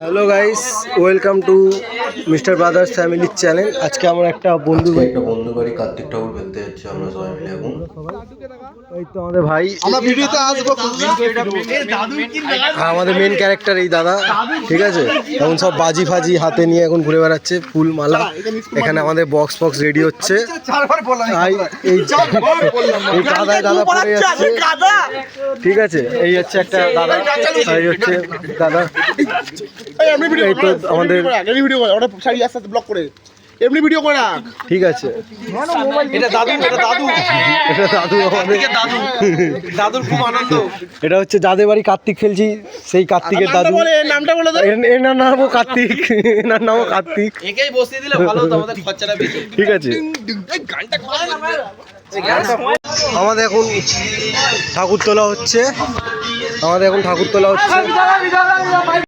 Hello guys welcome to mister brothers ফ্যামিলির channel আজকে আমার একটা বন্ধু আজকে একটা বন্ধু বাড়ি কার্তিক ঠাকুর ফেলতে যাচ্ছি আমরা সবাই মিলে এখন। এই তো আমাদের ভাই। আমরা ভিডিওতে আসব আমাদের মেন ক্যারেক্টার এই দাদা ঠিক আছে? এখন সব বাজি ফাজি হাতে নিয়ে এখন ঘুরে বেড়াচ্ছে ফুল মালা। এখানে আমাদের বক্স ফক্স রেডি হচ্ছে। তাই এই এই কাদায় দাদা পড়ে যাচ্ছে। ঠিক আছে এই হচ্ছে একটা দাদা এই হচ্ছে দাদা। এই ভিডিও তো আমাদের ভিডিও করে ওটা সারি আস্তে আস্তে ব্লক করে। এমনি ভিডিও করে রাখ। ঠিক আছে। এটা দাদু এটা দাদু। এটা দাদু আমাদের দাদুর খুব আনন্দ। এটা হচ্ছে যাদের বাড়ি কার্তিক খেলছি সেই কার্তিকের দাদু। বলে নামটা বলে দাও এর- এনার নামও কার্তিক। এনার নামও কার্তিক। একেই বসিয়ে দিলে ভালো হতো আমাদের খরচাটা বেশি। ঠিক আছে। আমাদের এখন ঠাকুর তোলা হচ্ছে। আমাদের এখন ঠাকুর তোলা হচ্ছে।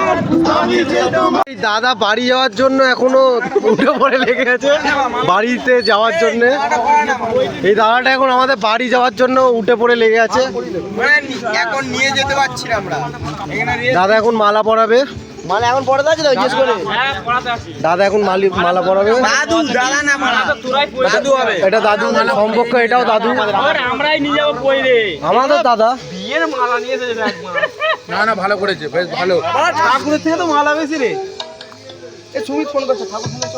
দাদা বাড়ি যাওয়ার জন্য এখনও উঠে পড়ে লেগে আছে। বাড়িতে যাওয়ার জন্য। এই দাদাটা এখন আমাদের বাড়ি যাওয়ার জন্য উঠে পড়ে লেগে আছে। এখন নিয়ে যেতে পারছি না আমরা। দাদা এখন মালা পরাবে। মানে এখন পড়ে যাচ্ছে জিজ্ঞেস করে। দাদা এখন মালি মালা পরাবে। দাদু দাদা না এটা দাদু সম্পর্ক এটাও দাদু। আমরাই নিয়ে যাব পয়রে আমাদের দাদা। বিয়ের মালা নিয়ে এসেছে না না ভালো করেছে বেশ ভালো। ঠাকুরের থেকে তো মালা বেশি রে। এ সুমিত ফোন করছে ঠাকুর শুনেছ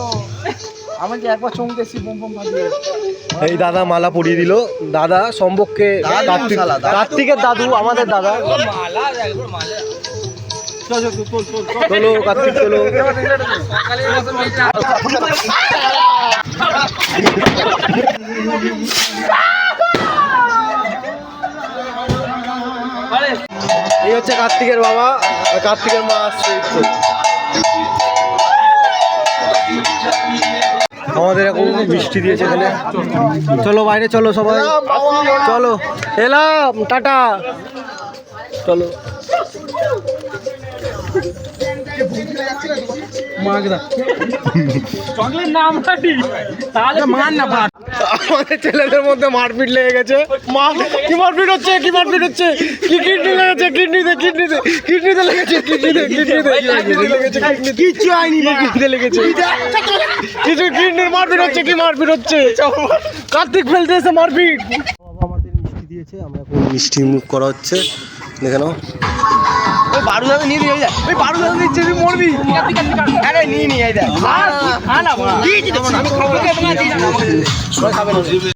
আমাকে একবার চমকেছি বম বম ফাটিয়ে এই দাদা মালা পরিয়ে দিল। দাদা সম্পর্কে কার্তিক কার্তিকের দাদু আমাদের দাদা। চলো কার্তিক চলো এই হচ্ছে কার্তিকের বাবা কার্তিকের মা আসছে আমাদের এখন বৃষ্টি দিয়েছে এখানে। চলো বাইরে, চলো সবাই। চলো। এলাম, টাটা। চলো। আমাদের ছেলেদের মধ্যে মারপিট লেগে গেছে। মা কি মারপিট হচ্ছে? কি মারপিট হচ্ছে? কি কিডনি লেগেছে কিডনিতে কিডনিতে কিডনিতে লেগেছে কিডনিতে কিডনিতে লেগেছে কিচ্ছু হয়নি কিডনিতে লেগেছে। কিছু কিডনির মারপিট হচ্ছে কি মারপিট হচ্ছে? কার্তিক ফেলতে এসে মারপিট। বাবা আমাদের মিষ্টি দিয়েছে আমরা মিষ্টি মুখ করা হচ্ছে। দেখে নাও। ওই বারু দাদা নিয়ে দিয়ে যায় ওই বারু দাদা দিচ্ছে তুই মরবি? আরে নিয়ে নিয়ে যায় খা না ভাত। আমি খাব।